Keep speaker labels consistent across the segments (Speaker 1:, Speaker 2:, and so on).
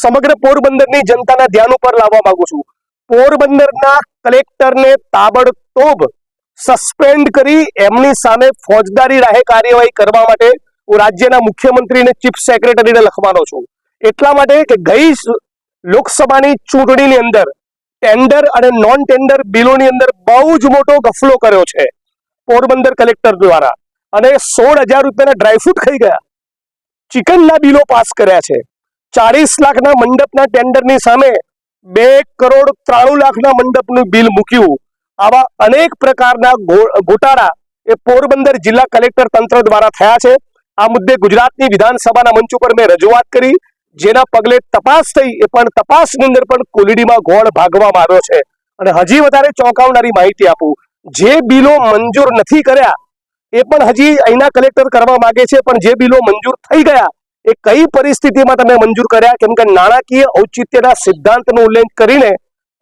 Speaker 1: સમગ્ર પોરબંદરની જનતાના ધ્યાન ઉપર લાવવા માંગુ છું. પોરબંદરના કલેક્ટરને તાબડતોબ સસ્પેન્ડ કરી એમની સામે ફોજદારી રાહે કાર્યવાહી કરવા માટે હું રાજ્યના મુખ્યમંત્રીને ચીફ સેક્રેટરીને લખવાનો છું. એટલા માટે કે ગઈ લોકસભાની ચૂંટણીની અંદર ટેન્ડર અને નોન ટેન્ડર બિલોની અંદર બહુ જ મોટો ગફલો કર્યો છે પોરબંદર કલેક્ટર દ્વારા. અને સોળ હજાર રૂપિયાના ડ્રાયફ્રૂટ ખાઈ ગયા. ચિકનના બિલો પાસ કર્યા છે. ચાલીસ લાખના મંડપના ટેન્ડરની સામે બે કરોડ ત્રાણું લાખના મંડપનું બિલ મૂક્યું. આવા અનેક પ્રકારના ગોટાળા એ પોરબંદર જિલ્લા કલેક્ટર તંત્ર દ્વારા થયા છે. આ મુદ્દે ગુજરાતની વિધાનસભાના મંચ ઉપર મેં રજૂઆત કરી. જેના પગલે તપાસ થઈ એ પણ તપાસની અંદર પણ કોલીડીમાં ગોળ ભાગવામાં આવ્યો છે. અને હજી વધારે ચોંકાવનારી માહિતી આપું. જે બિલો મંજૂર નથી કર્યા, એ પણ હજી અહીંના કલેક્ટર કરવા માંગે છે, પણ જે બિલો મંજૂર થઈ ગયા એ કઈ પરિસ્થિતિમાં તમે મંજૂર કર્યા? કેમ કે નાણાકીય ઔચિત્યના સિદ્ધાંતનો ઉલ્લેખ કરીને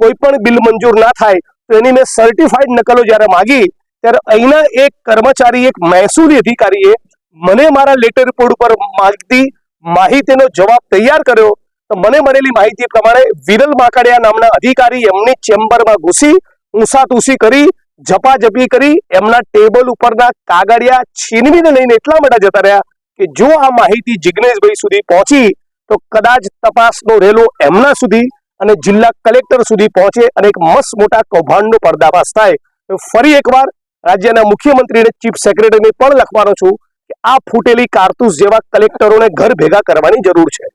Speaker 1: કોઈ પણ બિલ મંજૂર ના થાય, તો એની મેં સર્ટિફાઈડ નકલો જ્યારે માગી, ત્યારે અહીંના એક કર્મચારી, એક મહેસૂલી અધિકારીએ મને મારા લેટર રિપોર્ટ ઉપર માગતી માહિતીનો જવાબ તૈયાર કર્યો. તો મને મળેલી માહિતી પ્રમાણે વિરલ માકડિયા નામના અધિકારી એમની ચેમ્બરમાં ઘૂસી ઊંસાતુસી કરી, ઝપાઝપી કરી, એમના ટેબલ ઉપરના કાગળિયા છીનવીને લઈને એટલા મોટા જતા રહ્યા કે જો આ માહિતી જિગ્નેશભાઈ સુધી પહોંચી, તો કદાચ તપાસનો રેલો એમના સુધી અને જિલ્લા કલેક્ટર સુધી પહોંચે અને એક મસ્ત મોટા કૌભાંડનો પર્દાફાશ થાય. તો ફરી એકવાર રાજ્યના મુખ્યમંત્રી અને ચીફ સેક્રેટરીને પણ લખવાનો છું કે આ ફૂટેલી કારતૂસ જેવા કલેક્ટરોને ઘર ભેગા કરવાની જરૂર છે.